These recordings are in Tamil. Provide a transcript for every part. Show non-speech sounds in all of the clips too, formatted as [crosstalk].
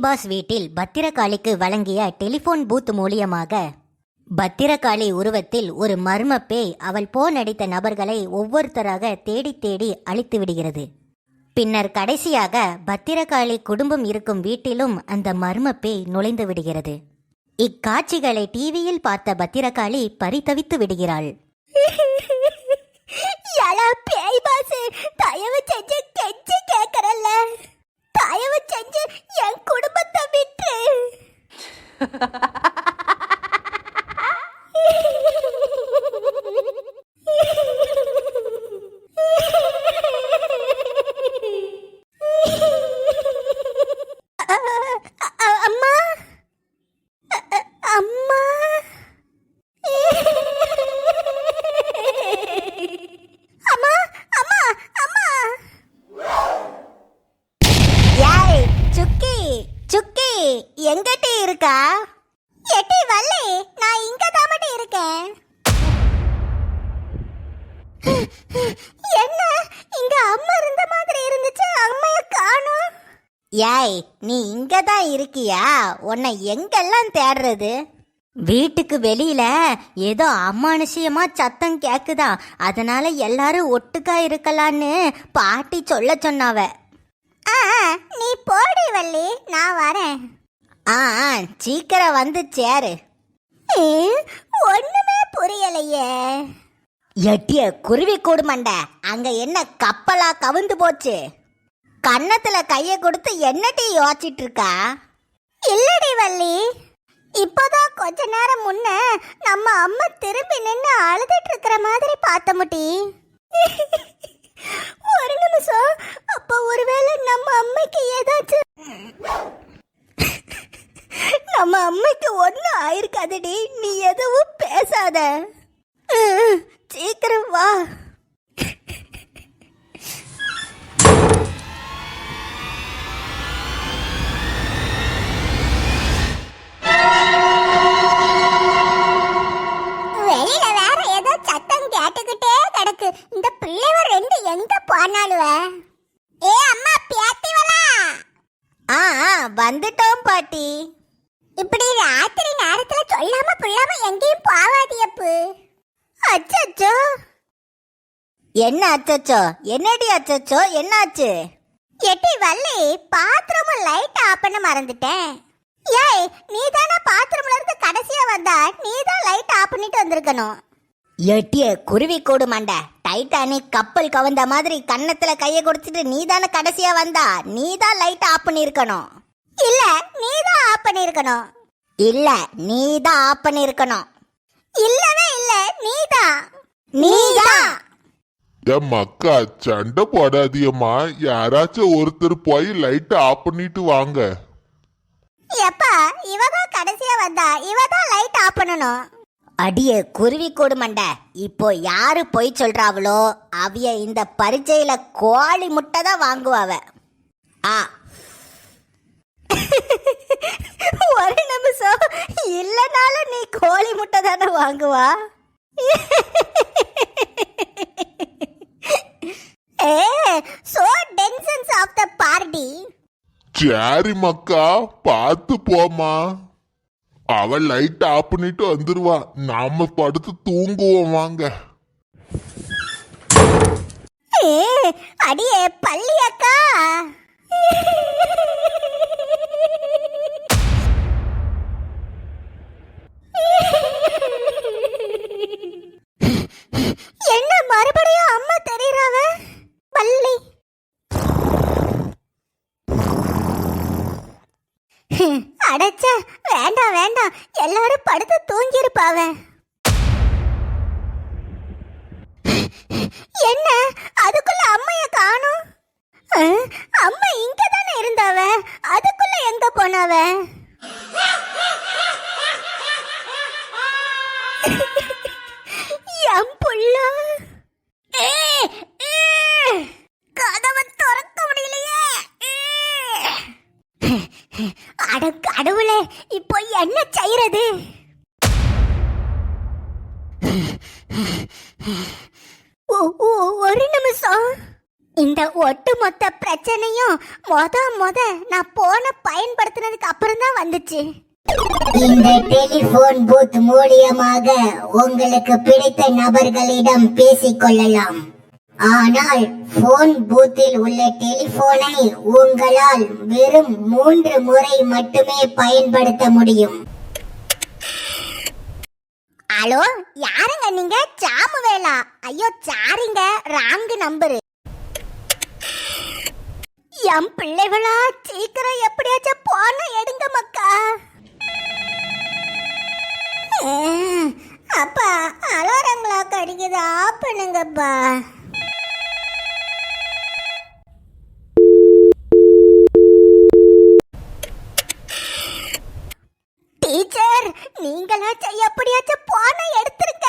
பாஸ் வீட்டில் பத்திரகாளிக்கு வழங்கிய டெலிபோன் பூத் மூலியமாக பத்திரகாளி உருவத்தில் ஒரு மர்ம பேய் அவள் போன் அடித்த நபர்களை ஒவ்வொருத்தராக தேடி தேடி அழித்து விடுகிறது. பின்னர் கடைசியாக பத்திரகாளி குடும்பம் இருக்கும் வீட்டிலும் அந்த மர்ம பேய் நுழைந்து விடுகிறது. இக்காட்சிகளை டிவியில் பார்த்த பத்திரகாளி பரிதவித்து விடுகிறாள். [laughs] பேய் பாசு தயவு செஞ்சு கெஞ்சி கேக்குறல்ல. தயவு செஞ்சு என் குடும்பத்தை விட்டு [laughs] அம்மா அம்மா அம்மா அம்மா அம்மா யாய் சுக்கி சுக்கி எங்கிட்ட இருக்கா? எட்டி வள்ளி நான் இங்க தாமட்டி இருக்கேன். என்ன? இங்க அம்மா இருந்த மாதிரி இருந்துச்சு அம்மைய காணோம். ஏய் நீ இங்க தான் இருக்கியா? உன்னை எங்கெல்லாம் தேடுறது? வீட்டுக்கு வெளியில ஏதோ அமானுஷ்யமா சத்தம் கேக்குதா? அதனால எல்லாரும் ஒட்டுக்கா இருக்கலான்னு பாட்டி சொல்ல சொன்னாவ. ஆ நீ போடி வள்ளி நான் வரேன். ஆ சீக்கிரம் வந்து சேரு. ஒண்ணுமே புரியலையே. எட்டிய குருவி கூடு மண்டை அங்க என்ன கப்பலா கவுந்து போச்சு? கன்னத்துல கைய கொடுத்து என்னட்டி யோசிச்சிட்டு இருக்கா இல்லடி வள்ளி இப்போதான் கொஞ்ச நேரம் முன்ன நம்ம அம்மா திரும்பி நின்று அழுதுட்டு இருக்கிற மாதிரி பார்த்த முட்டி. ஒரு நிமிஷம் அப்ப ஒருவேளை நம்ம அம்மைக்கு ஏதாச்சும் நம்ம அம்மைக்கு ஒன்றும் ஆயிருக்காதடி. நீ எதுவும் பேசாத. சீக்கிரம் வா. சொல்லாம எங்கேயும் போவாதியப்பு அச்சச்சோ. என்ன அச்சச்சோ? என்னடி அச்சச்சோ? என்னாச்சு? எட்டி வள்ளி பாத்ரூம் லைட் ஆஃப் பண்ண மறந்துட்டேன். ஏய் நீ தானே பாத்ரூம்ல இருந்து கடைசியா வந்தா நீ தான் லைட் ஆஃப் பண்ணிட்டு வந்திருக்கணும். எட்டிய குருவி கூடு மண்டை. டைட்டானிக் கப்பல் கவந்த மாதிரி கன்னத்துல கைய கொடுத்துட்டு நீ தானே கடைசியா வந்தா நீ தான் லைட் ஆஃப் பண்ணிருக்கணும். இல்ல நீ தான் ஆஃப் பண்ணிருக்கணும். இல்ல நீ தான் ஆஃப் பண்ணிருக்கணும். இல்லவே இல்ல நீ தான் நீதான் என் மக்கா சண்டை போடாதியம்மா. யாராச்சும் ஒருத்தர் போய் லைட்டை ஆஃப் பண்ணிட்டு வாங்க. எப்பா இவ தான் கடைசியா வந்தா இவ தான் லைட் ஆஃப் பண்ணணும். அடிய குருவி கூடு மண்டை. இப்போ யாரு பொய் சொல்றாவளோ அவிய இந்த பரீட்சையில கோழி முட்டை தான் வாங்குவாவ. ஆ ஒரு நிமிஷம். இல்லனாலும் நீ கோழி முட்டை தானே வாங்குவா? ஏ so tensions of the party சரி மக்கா பார்த்து போமா அவ லைட் ஆஃப் பண்ணிட்டு வந்துருவா. நாம படுத்து தூங்குவோம் வாங்க. ஏ அடியே பள்ளி அக்கா என்ன மறுபடியும் அம்மா தெரியறாவ? பள்ளி அடைச்ச வேண்டாம் வேண்டாம். எல்லாரும் படுத்து தூங்கியிருப்பாவ. என்ன? அதுக்குள்ள அம்மைய காணும்? அம்மா இங்க தானே இருந்தாவ? அதுக்குள்ள எங்க போனாவ? என் புள்ள. கதவை திறக்க முடியலையே. அட கடவுளே இப்போ என்ன செய்யறது? ஒரு நிமிஷம். இந்த ஒட்டுமொத்த பிரச்சனையும் மொத மொத நான் போன பயன்படுத்தினதுக்கு அப்புறம் தான் வந்துச்சு. இந்த டெலிபோன் பூத் மூலியமாக உங்களுக்கு பிடித்த நபர்களிடம் பேசிக்கொள்ளலாம் ஆனால் போன் பூத்தில் உள்ள டெலிபோனை உங்களால் வெறும் மூன்று முறை மட்டுமே பயன்படுத்த முடியும். ஹலோ யாருங்க நீங்க? சாமு வேலா ஐயோ சாரிங்க ராங்கு நம்பரு என் பிள்ளைகளா சீக்கிரம் எப்படியாச்சும் போன எடுங்க மக்கா. அப்பா அப்பா அலாரங்களா அடிக்குது ஆஃப் பண்ணுங்கப்பா. டீச்சர் நீங்களாச்சும் எப்படியாச்சும் போன எடுத்திருக்க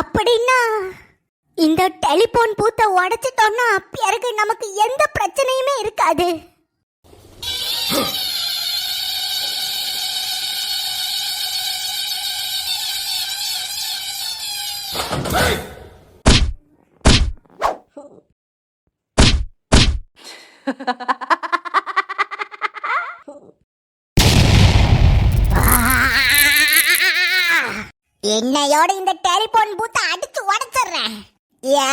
அப்படின்னா இந்த டெலிபோன் பூத்தை உடைச்சிட்டோம்னா பிறகு நமக்கு எந்த பிரச்சனையுமே இருக்காது. என்னையோட இந்த டெலிபோன் பூத்தை அடிச்சு உடைச்சிடுறேன். ஏ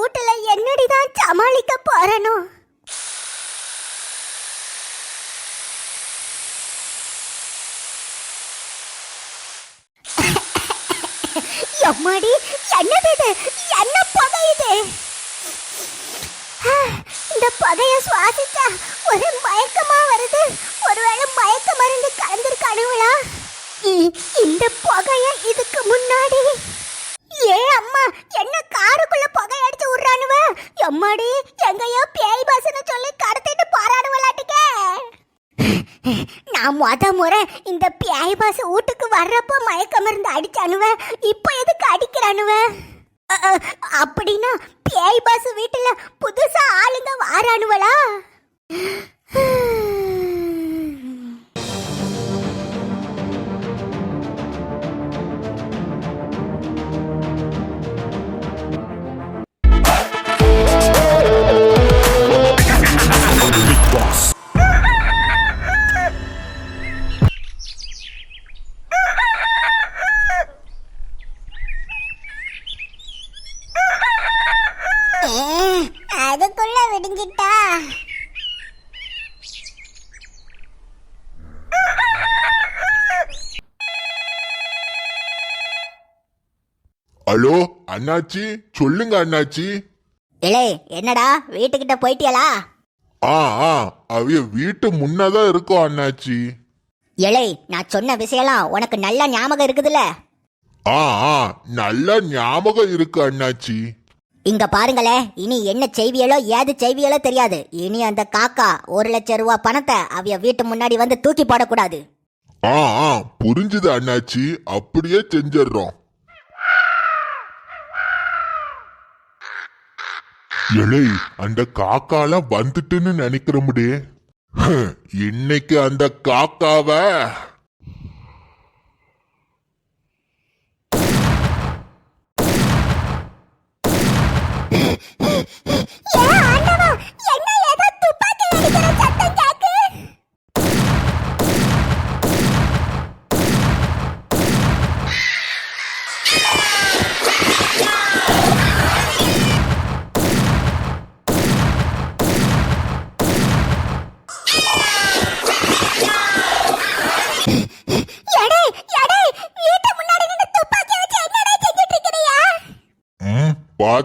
வீட்டுல என்னடி தான் சமாளிக்க போறனோ? எம்மாடி என்னது இது? என்ன புகை இது? இந்த புகைய சுவாசிச்சா ஒரு மயக்கமா வருது. ஒருவேளை மயக்க மருந்து கலந்திருக்கானுங்களா? இந்த புகைய இதுக்கு முன்னாடி ஏ அம்மா என்ன காருக்குள்ள புகை அடிச்சு விடுறானுவ எம்மாடி எங்கேயோ பேய் பாசன சொல்லி கடத்திட்டு போறானுவலாட்டுக்கே. நான் முத முறை இந்த பேய் பாச வீட்டுக்கு வர்றப்போ மயக்கம் இருந்து அடிச்சானுவ. இப்போ எதுக்கு அடிக்கிறானுவ? அப்படின்னா பேய் பாசு வீட்டுல புதுசா ஆளுங்க வாரானுவளா? விடிஞ்சிட்டா ஹலோ அண்ணாச்சி? சொல்லுங்க அண்ணாச்சி. இலே என்னடா? வீட்டுக்கிட்ட போயிட்டியலா? ஆ ஆ அவிய வீட்டு முன்னதான் இருக்கோம் அண்ணாச்சி. இலே நான் சொன்ன விஷயம்லாம் உனக்கு நல்ல ஞாபகம் இருக்குதுல்ல? ஆ ஆ நல்ல ஞாபகம் இருக்கு அண்ணாச்சி. இங்க பாருங்களே இனி என்ன செய்வியலோ ஏது செய்வியலோ தெரியாது. இனி அந்த காக்கா ஒரு லட்சம் ரூபாய் பணத்தை அவைய வீட்டு முன்னாடி வந்து தூக்கி போடக்கூடாது. ஆ ஆ புரிஞ்சுது அண்ணாச்சி. அப்படியே செஞ்சிடுறோம் எலை அந்த காக்காலாம் வந்துட்டுன்னு நினைக்கிறோமுடே முடியே. இன்னைக்கு அந்த காக்காவை ஏ ஆண்டவா என்ன ஏதோ துப்பாக்கி வெடிக்கிற சத்தம் கேக்கு எடே எடே வீட்டு முன்னாடி நின்னு துப்பாக்கி வச்சு என்னடா செஞ்சுட்டு இருக்கிறியா ம்,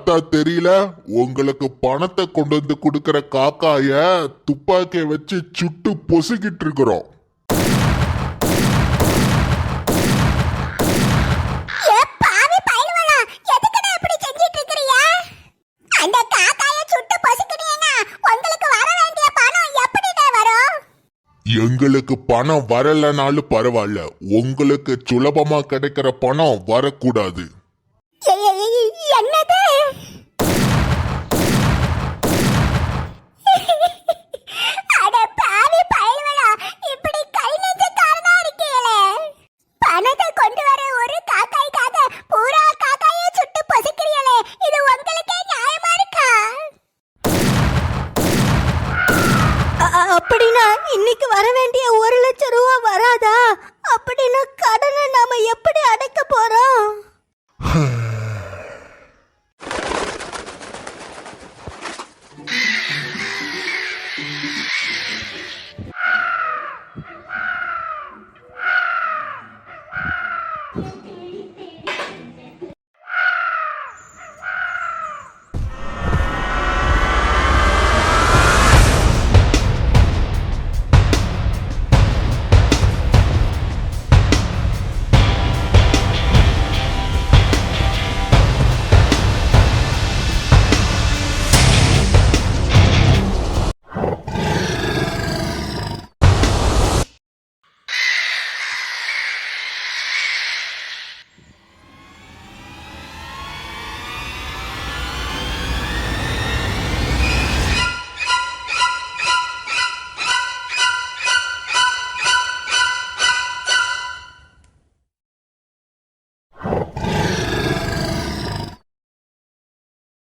பார்த்தா தெரியல. உங்களுக்கு பணத்தை கொண்டு வந்து கொடுக்கற காக்காய துப்பாக்கிய வச்சு சுட்டு பொசுக்கிட்டு இருக்கிறோம். எங்களுக்கு பணம் வரலனாலும் பரவாயில்ல. உங்களுக்கு சுலபமா கிடைக்கிற பணம் வரக்கூடாது எ- எ- எ- என்னது அட பாவி பயலுவலா இப்படி கை நெஞ்சக்காரனா இருக்கீங்களே பணத்தை கொண்டு வர ஒரு காக்காய்க்காக பூரா காக்காயை சுட்டு பொசுக்கிறீங்களே இது உங்களுக்கே நியாயமா இருக்கா அ- அ- அப்படின்னா இன்னைக்கு வர வேண்டிய ஒரு லட்சம் ரூபா வராதா? அப்படின்னா கடனை நாம எப்படி அடைக்க போறோம்? [laughs]